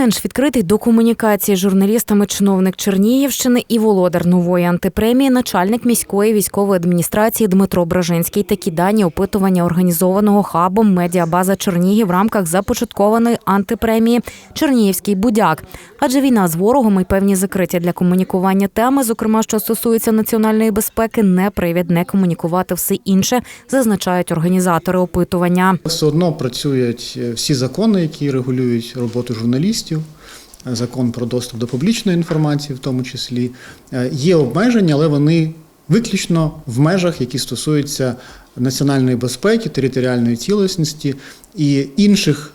менш відкритий до комунікації з журналістами чиновник Чернігівщини і володар нової антипремії, начальник міської військової адміністрації Дмитро Бражинський. Такі дані опитування організованого хабом медіабаза Чернігів в рамках започаткованої антипремії Чернігівський будяк. Адже війна з ворогом і певні закриті для комунікування теми, зокрема, що стосуються національної безпеки, не привід не комунікувати все інше, зазначають організатори опитування. Все одно працюють е, всі закони, які регулюють роботу журналістів. Е, Закон про доступ до публічної інформації, в тому числі Е, є обмеження, але вони виключно в межах, які стосуються національної безпеки, територіальної цілісності і інших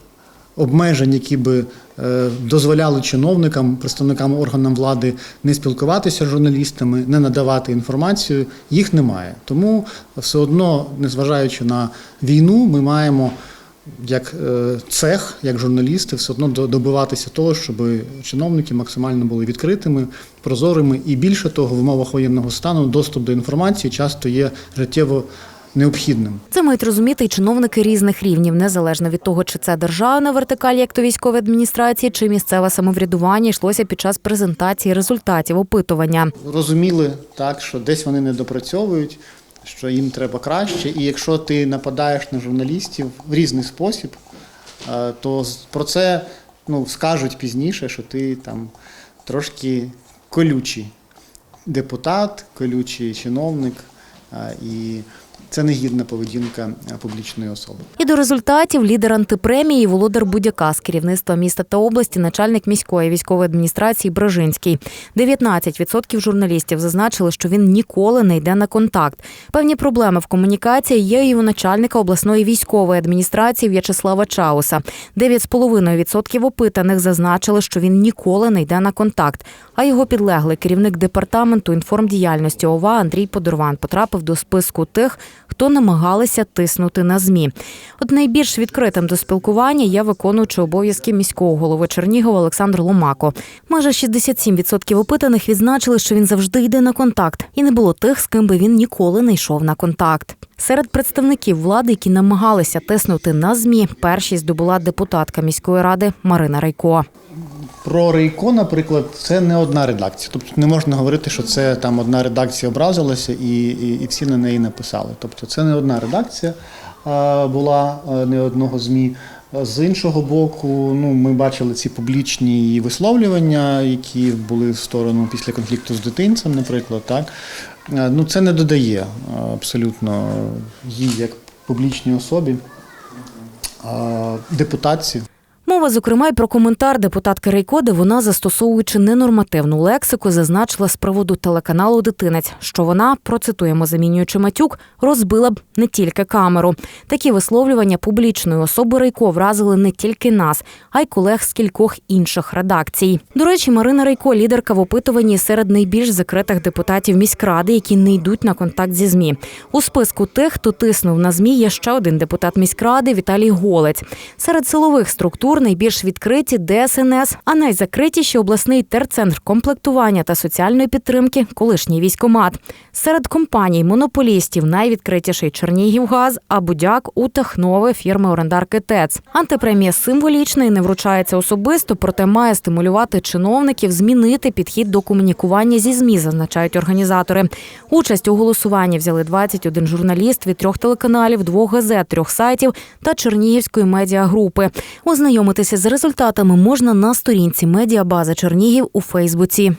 обмежень, які би е, дозволяли чиновникам, представникам органам влади не спілкуватися з журналістами, не надавати інформацію, їх немає. Тому все одно, незважаючи на війну, ми маємо як е, цех, як журналісти, все одно добиватися того, щоб чиновники максимально були відкритими, прозорими, і більше того, в умовах воєнного стану доступ до інформації часто є життєво необхідним. Це мають розуміти й чиновники різних рівнів, незалежно від того, чи це державна вертикаль, як то військової адміністрації, чи місцеве самоврядування йшлося під час презентації результатів опитування. розуміли так, що десь вони не допрацьовують, що їм треба краще. І якщо ти нападаєш на журналістів в різний спосіб, е, то про це ну, скажуть пізніше, що ти там трошки колючий депутат, колючий чиновник, е, і це негідна поведінка е, публічної особи. І до результатів лідер антипремії Володар Будяка з керівництва міста та області, начальник міської військової адміністрації Бражинський. 19% журналістів зазначили, що він ніколи не йде на контакт. Певні проблеми в комунікації є і у начальника обласної військової адміністрації В'ячеслава Чауса. 9,5% опитаних зазначили, що він ніколи не йде на контакт. А його підлеглий керівник департаменту інформдіяльності ОВА Андрій Подорван потрапив до списку тих, хто намагалися тиснути на змі. От найбільш відкритим до спілкування є виконуючий обов'язки міського голови Чернігова Олександр Ломако. Майже 67% опитаних відзначили, що він завжди йде на контакт, і не було тих, з ким би він ніколи не йшов на контакт. Серед представників влади, які намагалися тиснути на змі, першість здобула депутатка міської ради Марина Райко. Про Рейко, наприклад, це не одна редакція. Тобто не можна говорити, що це там одна редакція образилася і, і, і всі на неї написали. Тобто це не одна редакція була не одного ЗМІ. З іншого боку, ну ми бачили ці публічні висловлювання, які були в сторону після конфлікту з дитинцем, наприклад, так. Ну це не додає абсолютно їй як публічній особі а, депутатці. Мова, зокрема, й про коментар депутатки Рейко, де вона, застосовуючи ненормативну лексику, зазначила з приводу телеканалу Дитинець, що вона, процитуємо, замінюючи матюк, розбила б не тільки камеру. Такі висловлювання публічної особи Рейко вразили не тільки нас, а й колег з кількох інших редакцій. До речі, Марина Рейко лідерка в опитуванні серед найбільш закритих депутатів міськради, які не йдуть на контакт зі змі. У списку тих, хто тиснув на змі, є ще один депутат міськради Віталій Голець. Серед силових структур найбільш відкриті ДСНС, а найзакритіші обласний терцентр комплектування та соціальної підтримки, колишній військомат. Серед компаній монополістів найвідкритіший Чернігівгаз, а будяк у Технове фірми орендарки ТЕЦ. Антипремія символічна і не вручається особисто, проте має стимулювати чиновників змінити підхід до комунікування зі ЗМІ, зазначають організатори. Участь у голосуванні взяли 21 журналіст від трьох телеканалів, двох газет, трьох сайтів та Чернігівської медіагрупи. Ознайомитися з результатами можна на сторінці медіабази Чернігів у Фейсбуці.